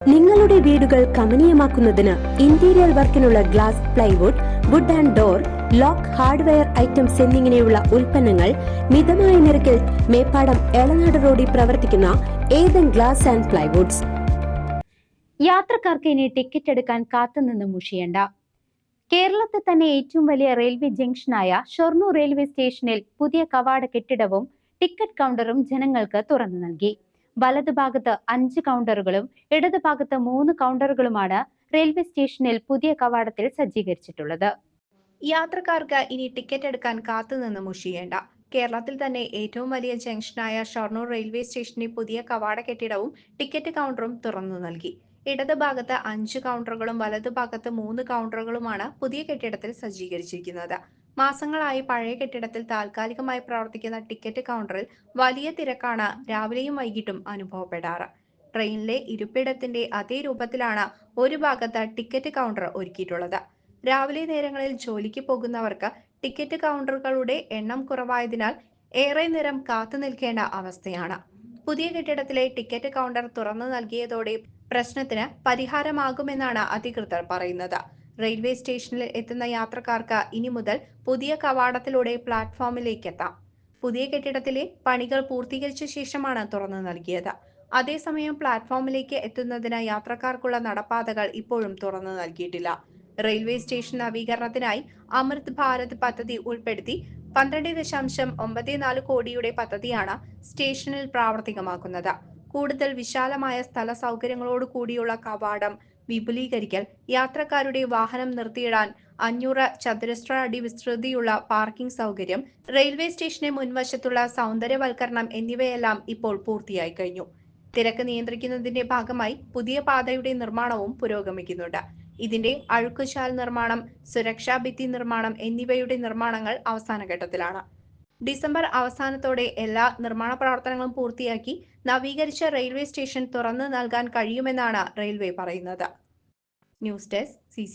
നിങ്ങളുടെ വീടുകൾ കമനീയമാക്കുന്നതിന് interior വർക്കിനുള്ള glass plywood wood and door lock hardware items എന്നിങ്ങനെയുള്ള ഉൽപ്പന്നങ്ങൾ മിതമായ നിരക്കിൽ മേപ്പാടം എളനാട് റോഡിൽ പ്രവർത്തിക്കുന്ന ഏതൻ ഗ്ലാസ് ആൻഡ് പ്ലൈവുഡ്സ് യാത്രക്കാർക്ക് ഇനി ടിക്കറ്റ് എടുക്കാൻ കാത്തുനിന്ന് മുഷിയണ്ട. കേരളത്തിൽ തന്നെ ഏറ്റവും വലിയ റെയിൽവേ ജംഗ്ഷനായ ഷൊർണൂർ റെയിൽവേ സ്റ്റേഷനിൽ പുതിയ കവാട കെട്ടിടവും ടിക്കറ്റ് കൗണ്ടറും ജനങ്ങൾക്ക് തുറന്നു നൽകി. വലതുഭാഗത്ത് അഞ്ച് കൗണ്ടറുകളും ഇടതുഭാഗത്ത് മൂന്ന് കൗണ്ടറുകളുമാണ് റെയിൽവേ സ്റ്റേഷനിൽ പുതിയ കവാടത്തിൽ സജ്ജീകരിച്ചിട്ടുള്ളത്. യാത്രക്കാർക്ക് ഇനി ടിക്കറ്റ് എടുക്കാൻ കാത്തുനിന്ന് മുഷിയേണ്ട. കേരളത്തിൽ തന്നെ ഏറ്റവും വലിയ ജംഗ്ഷനായ ഷൊർണൂർ റെയിൽവേ സ്റ്റേഷനിൽ പുതിയ കവാട കെട്ടിടവും ടിക്കറ്റ് കൗണ്ടറും തുറന്നു നൽകി. ഇടത് ഭാഗത്ത് അഞ്ച് കൗണ്ടറുകളും വലതുഭാഗത്ത് മൂന്ന് കൗണ്ടറുകളുമാണ് പുതിയ കെട്ടിടത്തിൽ സജ്ജീകരിച്ചിരിക്കുന്നത്. മാസങ്ങളായി പഴയ കെട്ടിടത്തിൽ താൽക്കാലികമായി പ്രവർത്തിക്കുന്ന ടിക്കറ്റ് കൗണ്ടറിൽ വലിയ തിരക്കാണ് രാവിലെയും വൈകിട്ടും അനുഭവപ്പെടാറ്. ട്രെയിനിലെ ഇരിപ്പിടത്തിന്റെ അതേ രൂപത്തിലാണ് ഒരു ഭാഗത്ത് ടിക്കറ്റ് കൗണ്ടർ ഒരുക്കിയിട്ടുള്ളത്. രാവിലെ നേരങ്ങളിൽ ജോലിക്ക് പോകുന്നവർക്ക് ടിക്കറ്റ് കൗണ്ടറുകളുടെ എണ്ണം കുറവായതിനാൽ ഏറെ നേരം കാത്തു നിൽക്കേണ്ട അവസ്ഥയാണ്. പുതിയ കെട്ടിടത്തിലെ ടിക്കറ്റ് കൗണ്ടർ തുറന്നു നൽകിയതോടെ പ്രശ്നത്തിന് പരിഹാരമാകുമെന്നാണ് അധികൃതർ പറയുന്നത്. റെയിൽവേ സ്റ്റേഷനിൽ എത്തുന്ന യാത്രക്കാർക്ക് ഇനി മുതൽ പുതിയ കവാടത്തിലൂടെ പ്ലാറ്റ്ഫോമിലേക്ക് എത്താം പുതിയ കെട്ടിടത്തിലെ പണികൾ പൂർത്തീകരിച്ച ശേഷമാണ് തുറന്നു നൽകിയത്. അതേസമയം പ്ലാറ്റ്ഫോമിലേക്ക് എത്തുന്നതിന് യാത്രക്കാർക്കുള്ള നടപ്പാതകൾ ഇപ്പോഴും തുറന്നു നൽകിയിട്ടില്ല. റെയിൽവേ സ്റ്റേഷൻ നവീകരണത്തിനായി അമൃത് ഭാരത് പദ്ധതി ഉൾപ്പെടുത്തി പന്ത്രണ്ട് ദശാംശം ഒമ്പത് നാല് കോടിയുടെ പദ്ധതിയാണ് സ്റ്റേഷനിൽ പ്രാവർത്തികമാക്കുന്നത്. കൂടുതൽ വിശാലമായ സ്ഥല സൗകര്യങ്ങളോട് കൂടിയുള്ള കവാടം വിപുലീകരിക്കൽ യാത്രക്കാരുടെ വാഹനം നിർത്തിയിടാൻ അഞ്ഞൂറ് ചതുരശ്ര അടി വിസ്തൃതിയുള്ള പാർക്കിംഗ് സൗകര്യം റെയിൽവേ സ്റ്റേഷന് മുൻവശത്തുള്ള സൗന്ദര്യവൽക്കരണം എന്നിവയെല്ലാം ഇപ്പോൾ പൂർത്തിയായി കഴിഞ്ഞു. തിരക്ക് നിയന്ത്രിക്കുന്നതിന്റെ ഭാഗമായി പുതിയ പാതയുടെ നിർമ്മാണവും പുരോഗമിക്കുന്നുണ്ട്. ഇതിന്റെ അഴുക്കുശാൽ നിർമ്മാണം സുരക്ഷാ ഭിത്തി നിർമ്മാണം എന്നിവയുടെ നിർമ്മാണങ്ങൾ അവസാന ഘട്ടത്തിലാണ് ഡിസംബർ അവസാനത്തോടെ എല്ലാ നിർമ്മാണ പ്രവർത്തനങ്ങളും പൂർത്തിയാക്കി നവീകരിച്ച റെയിൽവേ സ്റ്റേഷൻ തുറന്നു നൽകാൻ കഴിയുമെന്നാണ് റെയിൽവേ പറയുന്നത്. News desk C